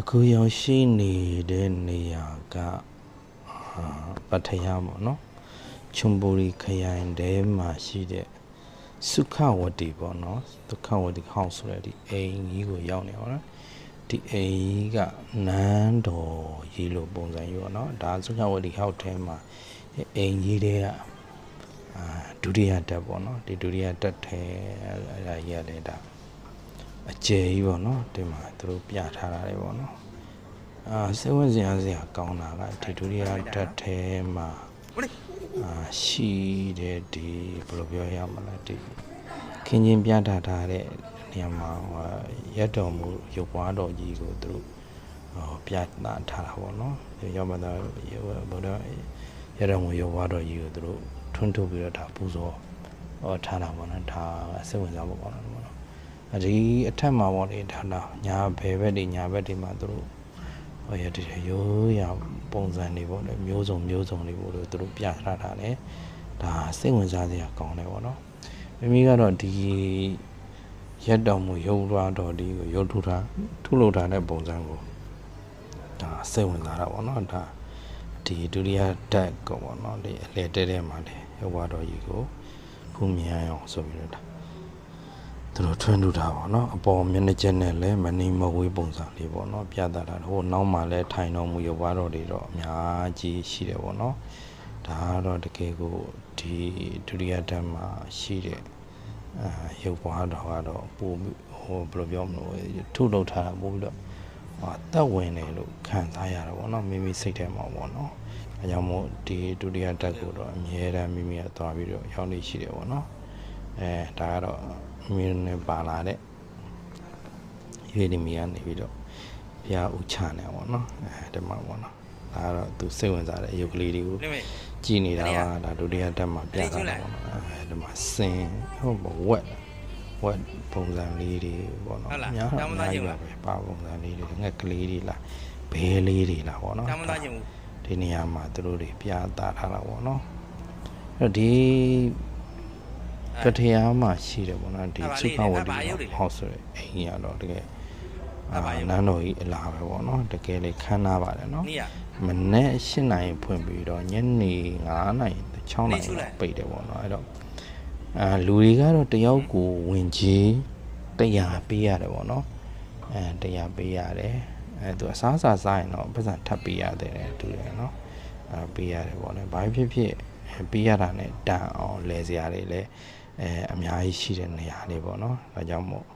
အခုရောက်ရှိနေတဲ့နေရာကအာပထယပေါ့နော်ချွန်ပူရီခရိုင်ထဲမှာရှိတဲ့စုခဝတီပေါ့နော်ဒုက္ခဝတီဟောက်ဆိုတဲ့ဒီအိမ်ကြီးကိုရောက်နေပါတော့ဒီအိမ်ကြီးကနန်းတော်ကြီးလိုပုံစံကြီးပေါ့နော်ဒါစုခဝတီဟောက်ထဲမှာအိမ်ကြီးတွေကအာဒုတိယတက်ပေါ့နော်ဒီဒုတိယတက်ထဲအဲ့ဒါကြီးရတယ်ဒါ အကျယ်ကြီးပေါ့နော်ဒီမှာသူတို့ပြထားတာတွေပေါ့နော်အာစိတ်ဝင်စားစရာကောင်းတာကဒီဒုတိယဓာတ်ထဲမှာအာရှိတဲ့ဒီဘယ်လိုပြောရမလဲဒီခင်းချင်းပြထားထားတဲ့နေရာမှာဟိုရက်တော်မူရုပ်ပွားတော်ကြီးကိုသူတို့ဟောပြသထားတာပေါ့နော်ရောက်မှတော့ဘုရားရက်တော်မူရုပ်ပွားတော်ကြီးကိုသူတို့ထွန်းထုတ်ပြီးတော့ဒါပူဇော်ဟောထားတာပေါ့နော်ဒါစိတ်ဝင်စားဖို့ပေါ့နော် ဒီအထက်မှာပေါ့လေဒါလာညာဘယ်ဘက်တွေညာဘက်တွေမှာသူတို့ဟောရတဲ့ရိုးရပုံစံတွေပေါ့လေမျိုးစုံမျိုးစုံတွေပေါ့လို့သူတို့ပြထားတာလေဒါစိတ်ဝင်စားစရာကောင်းတယ်ပေါ့နော်မိမိကတော့ဒီရက်တော်မူရုပ်လွှားတော်ဒီကိုရုပ်ထုထားထုလုပ်ထားတဲ့ပုံစံကိုဒါစိတ်ဝင်စားတာပေါ့နော်ဒါဒီဒုတိယတက်ကောပေါ့နော်ဒီအလေတဲတဲမှာလေရုပ်ဝါတော်ကြီးကိုခုမြင်အောင်ဆိုပြီးတော့ဒါ သူတို့ထွန်းထူတာပေါ့နော်အပေါ်မျက်နှာချက်နဲ့လည်းမနေမဝေးပုံစံလေးပေါ့နော်ပြသတာဟိုနောက်မှလည်းထိုင်တော်မူရပွားတော်တွေတော့အများကြီးရှိတယ်ပေါ့နော်ဒါကတော့တကယ်ကိုဒီဒုတိယဓာတ်မှာရှိတဲ့အာရုပ်ပွားတော်ကတော့ပို့ပြီးဟိုဘယ်လိုပြောမလို့ထုလုပ်ထားတာပို့ပြီးတော့ဟာတက်ဝင်တယ်လို့ခံစားရတာပေါ့နော်မိမိစိတ်ထဲမှာပေါ့နော်အဲကြောင့်မို့ဒီဒုတိယဓာတ်ကိုတော့အမြဲတမ်းမိမိကသွားပြီးတော့ရောက်နေရှိတယ်ပေါ့နော် အဲဒါကတော့မင်းနဲ့ပါလာတဲ့ရွေးဒီမီကနေပြီးတော့ဘုရားဥချနေပေါ့နော်အဲဒီမှာပေါ့နော်ဒါကတော့သူစိတ်ဝင်စားတဲ့အယုတ်ကလေးတွေကိုကြည်နေတာပါဒါဒုတိယတက်မှာပြတာပေါ့နော်အဲဒီမှာစင်ဟုတ်ပါဝက်ဝက်ပုံစံလေးတွေပေါ့နော်အများအများကြီးပါပဲပါပုံစံလေးတွေငှက်ကလေးတွေလားဘဲလေးတွေလားပေါ့နော်တမ်းမသားချင်ဘူးဒီနေရာမှာသူတို့တွေပြသထားတာပေါ့နော်အဲ့တော့ဒီ ကထရာမှာရှိတယ်ပေါ့နော်ဒီစုခဝတီဟောက်ဆိုတဲ့အိမ်ကြီးကတော့တကယ်အာနန်းတော်ကြီးအလားပဲပေါ့နော်တကယ်လေခမ်းနားပါတယ်နော်နေ့ရမနေ့၈နိုင်ဖွင့်ပြီးတော့ညနေ9နိုင်6နိုင်လောက်ပိတ်တယ်ပေါ့နော်အဲ့တော့အာလူတွေကတော့တယောက်ကိုဝင်ကြီး100ပေးရတယ်ပေါ့နော်အဲ100ပေးရတယ်အဲသူအစားအစာစားရင်တော့ပတ်စံထပ်ပေးရတယ်တူတယ်နော်အဲပေးရတယ်ပေါ့နော်ဘာဖြစ်ဖြစ်ပေးရတာနဲ့တန်အောင်လဲစရာတွေလည်း အဲအများကြီးရှိတဲ့နေရာလေးပေါ့နော်ဒါကြောင့်မို့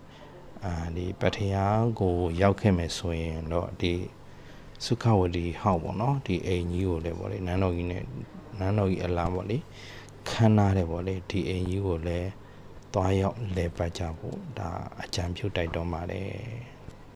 အာဒီပထရာကိုရောက်ခဲ့မယ်ဆိုရင်တော့ဒီစုခဝတီဟောက်ပေါ့နော်ဒီအိမ်ကြီးကိုလည်းပေါ့လေနန်းတော်ကြီးနဲ့နန်းတော်ကြီးအလားပေါ့လေခမ်းနားတယ်ပေါ့လေဒီအိမ်ကြီးကိုလည်းသွားရောက်လဲပတ်ကြဖို့ဒါအကြံပြုတိုက်တော်ပါတယ်